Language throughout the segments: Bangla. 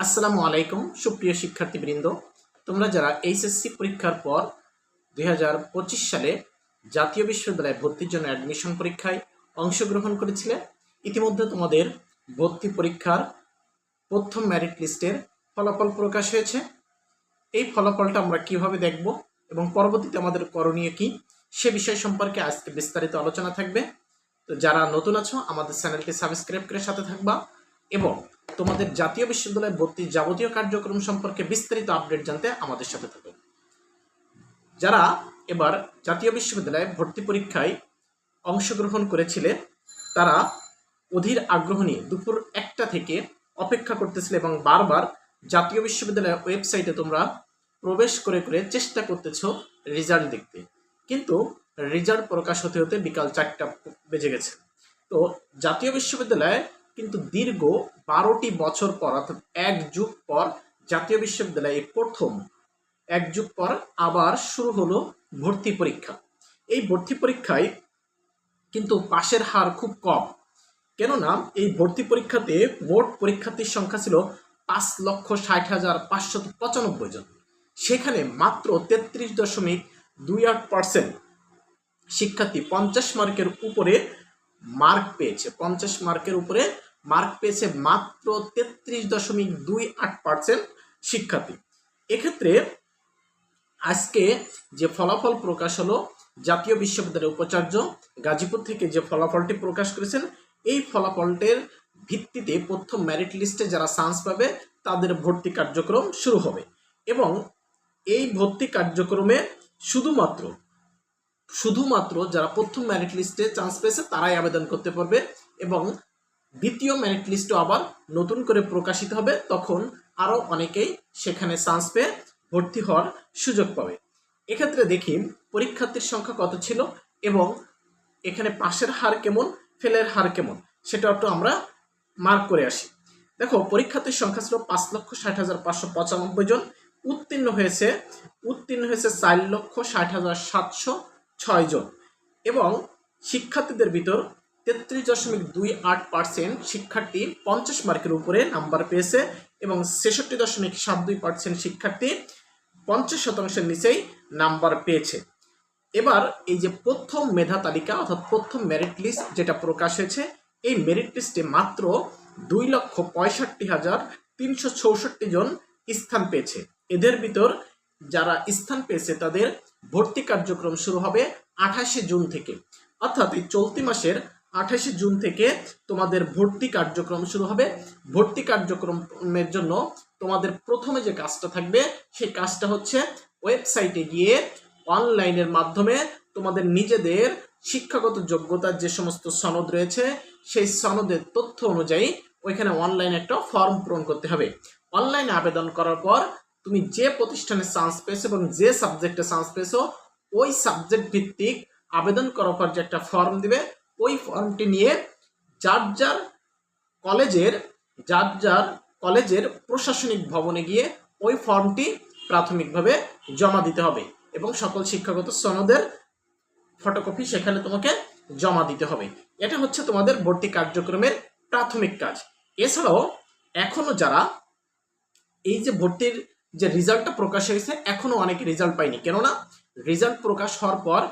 আসসালামু আলাইকুম, সুপ্রিয় শিক্ষার্থীবৃন্দ। তোমরা যারা এইচএসসি পরীক্ষার পর দু হাজার পঁচিশ সালে জাতীয় বিশ্ববিদ্যালয়ে ভর্তির জন্য অ্যাডমিশন পরীক্ষায় অংশগ্রহণ করেছিলে, ইতিমধ্যে তোমাদের ভর্তি পরীক্ষার প্রথম মেরিট লিস্টের ফলাফল প্রকাশ হয়েছে। এই ফলাফলটা আমরা কীভাবে দেখব এবং পরবর্তীতে আমাদের করণীয় কি, সে বিষয় সম্পর্কে আজকে বিস্তারিত আলোচনা থাকবে। তো যারা নতুন আছো, আমাদের চ্যানেলটি সাবস্ক্রাইব করে সাথে থাকবা এবং তোমাদের জাতীয় বিশ্ববিদ্যালয়ে ভর্তির যাবতীয় কার্যক্রম সম্পর্কে বিস্তারিত আপডেট জানতে আমাদের সাথে থাকো। যারা এবার জাতীয় বিশ্ববিদ্যালয়ে ভর্তি পরীক্ষায় অংশগ্রহণ করেছিলে, তারা অধীর আগ্রহ নিয়ে দুপুর একটা থেকে অপেক্ষা করতেছিলে এবং বারবার জাতীয় বিশ্ববিদ্যালয়ের ওয়েবসাইটে তোমরা প্রবেশ করে করে চেষ্টা করতেছো রেজাল্ট দেখতে। কিন্তু রেজাল্ট প্রকাশ হতে হতে বিকাল চারটা বেজে গেছে। তো জাতীয় বিশ্ববিদ্যালয়ে কিন্তু দীর্ঘ বারোটি বছর পর, অর্থাৎ এক যুগ পর জাতীয় বিশ্ববিদ্যালয়ে প্রথম এক যুগ পর আবার শুরু হলো ভর্তি পরীক্ষা। এই ভর্তি পরীক্ষায় কিন্তু পাশের হার খুব কম। কেননা এই ভর্তি পরীক্ষাতে মোট পরীক্ষার্থীর সংখ্যা ছিল পাঁচ লক্ষ ষাট হাজার পাঁচশত পঁচানব্বই জন। সেখানে মাত্র তেত্রিশ দশমিক দুই আট পার্সেন্ট শিক্ষার্থী পঞ্চাশ মার্কের উপরে মার্ক পেয়েছে, পঞ্চাশ মার্কের উপরে মার্ক পেয়েছে মাত্র তেত্রিশ দশমিক দুই আট পার্সেন্ট শিক্ষার্থী। এক্ষেত্রে আজকে যে ফলাফল প্রকাশ হলো, জাতীয় বিশ্ববিদ্যালয়ের উপাচার্য গাজীপুর থেকে যে ফলাফলটি প্রকাশ করেছেন, এই ফলাফলটির ভিত্তিতে প্রথম মেরিট লিস্টে যারা চান্স পাবে, তাদের ভর্তি কার্যক্রম শুরু হবে। এবং এই ভর্তি কার্যক্রমে শুধুমাত্র শুধুমাত্র যারা প্রথম মেরিট লিস্টে চান্স পেয়েছে, তারাই আবেদন করতে পারবে এবং দ্বিতীয় মেরিট লিস্টও আবার নতুন করে প্রকাশিত হবে, তখন আরও অনেকেই সেখানে চান্স পেয়ে ভর্তি হওয়ার সুযোগ পাবে। এক্ষেত্রে দেখি পরীক্ষার্থীর সংখ্যা কত ছিল এবং এখানে পাশের হার কেমন ফেলের হার কেমন, সেটা একটু আমরা মার্ক করে আসি। দেখো, পরীক্ষার্থীর সংখ্যা ছিল পাঁচ লক্ষ ষাট হাজার পাঁচশো পঁচানব্বই জন, উত্তীর্ণ হয়েছে উত্তীর্ণ হয়েছে চার লক্ষ ষাট হাজার সাতশো ছয় জন এবং শিক্ষার্থীদের ভিতর তেত্রিশ দশমিক দুই আট পার্সেন্ট শিক্ষার্থী পঞ্চাশ মার্কের উপরে নাম্বার পেয়েছে এবং ছেষট্টি দশমিক সাত দুই পার্সেন্ট শিক্ষার্থী পঞ্চাশ শতাংশের নিচেই নাম্বার পেয়েছে। এবার এই যে প্রথম মেধা তালিকা অর্থাৎ প্রথম মেরিট লিস্ট যেটা প্রকাশ হয়েছে, এই মেরিট লিস্টে মাত্র দুই লক্ষ পঁয়ষট্টি হাজার তিনশো চৌষট্টি জন স্থান পেয়েছে। এদের ভিতর যারা স্থান পেয়েছে তাদের ভর্তি কার্যক্রম শুরু হবে আঠাশে জুন থেকে। অর্থাৎ এই চলতি মাসের আঠাশে জুন থেকে তোমাদের ভর্তি কার্যক্রম শুরু হবে। ভর্তি কার্যক্রমের জন্য তোমাদের প্রথমে যে কাজটা থাকবে, সেই কাজটা হচ্ছে ওয়েবসাইটে গিয়ে অনলাইনের মাধ্যমে তোমাদের নিজেদের শিক্ষাগত যোগ্যতার যে সমস্ত সনদ রয়েছে, সেই সনদের তথ্য অনুযায়ী ওইখানে অনলাইনে একটা ফর্ম পূরণ করতে হবে। অনলাইনে আবেদন করার পর তুমি যে প্রতিষ্ঠানে চান্স পেয়েছ এবং যে সাবজেক্টে চান্স পেয়েছ, ওই সাবজেক্ট ভিত্তিক আবেদন করার পর যে একটা ফর্ম দিবে, ওই ফর্মটি নিয়ে যার যার কলেজের, যার যার কলেজের প্রশাসনিক ভবনে গিয়ে ওই ফর্মটি প্রাথমিকভাবে জমা দিতে হবে এবং সকল শিক্ষাগত সনদের ফটোকপি সেখানে তোমাকে জমা দিতে হবে। এটা হচ্ছে তোমাদের ভর্তি কার্যক্রমের প্রাথমিক কাজ। এছাড়াও এখনও যারা এই যে ভর্তির যে রেজাল্টটা প্রকাশ হয়েছে, এখনও অনেকে রেজাল্ট পায়নি কেননা, রেজাল্ট প্রকাশ হওয়ার পর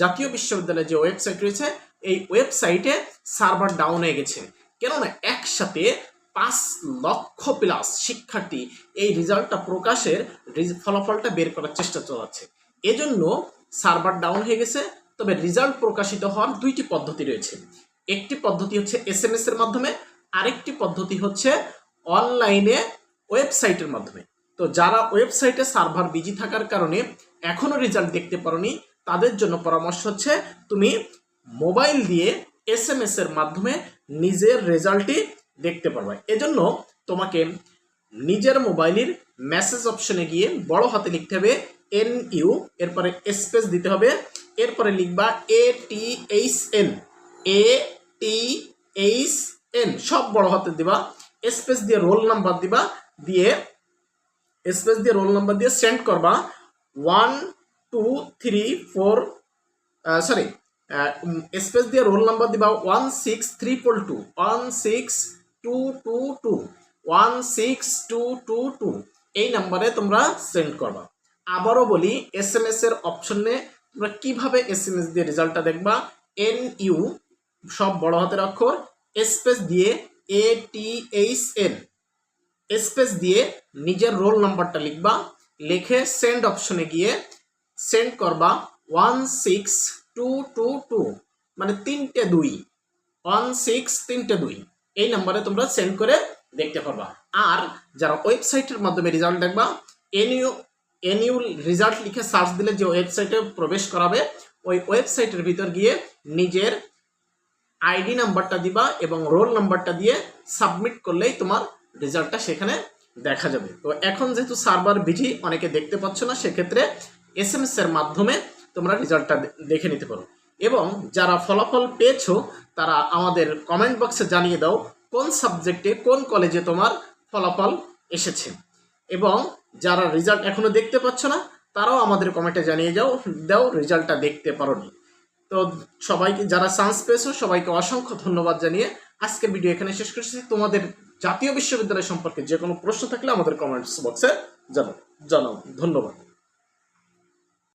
জাতীয় বিশ্ববিদ্যালয়ের যে ওয়েবসাইট রয়েছে, এই ওয়েবসাইটে সার্ভার ডাউন হয়ে গেছে। কেননা, একসাথে পাঁচ লক্ষ প্লাস শিক্ষার্থী এই রেজাল্টটা প্রকাশের ফলাফলটা বের করার চেষ্টা চালাচ্ছে। এজন্য সার্ভার ডাউন হয়ে গেছে, তবে রেজাল্ট প্রকাশিত হওয়ার দুইটি পদ্ধতি রয়েছে। একটি পদ্ধতি হচ্ছে এস এম এর মাধ্যমে, আরেকটি পদ্ধতি হচ্ছে অনলাইনে ওয়েবসাইটের মাধ্যমে। তো যারা ওয়েবসাইটে সার্ভার বিজি থাকার কারণে এখনও রেজাল্ট দেখতে পারোনি, তাদের জন্য পরামর্শ হচ্ছে, তুমি মোবাইল দিয়ে এস এম এর মাধ্যমে নিজের রেজাল্টটি দেখতে পারবে। এজন্য তোমাকে নিজের মোবাইলের মেসেজ অপশনে গিয়ে বড় হাতে লিখতে হবে এন ইউ এরপরে স্পেস দিতে হবে, এরপরে লিখবা A T H N A T H N সব বড় হাতে দিবা স্পেস দিয়ে রোল নাম্বার দিবা, দিয়ে স্পেস দিয়ে রোল নাম্বার দিয়ে সেন্ড করবা। One two three four sorry space দিয়ে রোল নাম্বার দিবা one six three four two one six two two two one six two two two এই নাম্বারে তোমরা সেন্ড করবা। আবারও বলি এস এম এস এর অপশনে তোমরা কীভাবে এস এম এস দিয়ে রেজাল্টটা দেখবা? এন ইউ সব বড় হাতের অক্ষর স্পেস দিয়ে A T H N space দিয়ে নিজের রোল নাম্বারটা লিখবা, লিখে সেন্ড অপশনে গিয়ে সেন্ড করবা one six two two two মানে তিনটে দুই ওয়ান সিক্স তিনটে দুই। এই নাম্বারে তোমরা সেন্ড করে দেখতে পারবা। আর যারা ওয়েবসাইটের মাধ্যমে রেজাল্ট দেখবা এনইউ এনইউ রেজাল্ট লিখে সার্চ দিলে যে ওয়েবসাইটে প্রবেশ করাবে, ওই ওয়েবসাইটের ভিতর গিয়ে নিজের আইডি নাম্বারটা দিবা এবং রোল নাম্বারটা দিয়ে সাবমিট করলেই তোমার রেজাল্টটা সেখানে দেখা যাবে। তো এখন যেহেতু সার্ভার বিধি অনেকে দেখতে পাচ্ছ না, সেক্ষেত্রে এস এম এর মাধ্যমে তোমরা রেজাল্টটা দেখে নিতে পারো। এবং যারা ফলাফল পেয়েছ, তারা আমাদের কমেন্ট বক্সে জানিয়ে দাও কোন সাবজেক্টে কোন কলেজে তোমার ফলাফল এসেছে। এবং যারা রেজাল্ট এখনও দেখতে পাচ্ছ না, তারাও আমাদের কমেন্টে জানিয়ে যাও, দাও রেজাল্টটা দেখতে পারোনি তো সবাইকে, যারা চান্স পেয়েছ, সবাইকে অসংখ্য ধন্যবাদ জানিয়ে আজকের ভিডিও এখানে শেষ করছি। তোমাদের জাতীয় বিশ্ববিদ্যালয় সম্পর্কে যে কোনো প্রশ্ন থাকলে আমাদের কমেন্টস বক্সে জানাও। জানাও। ধন্যবাদ।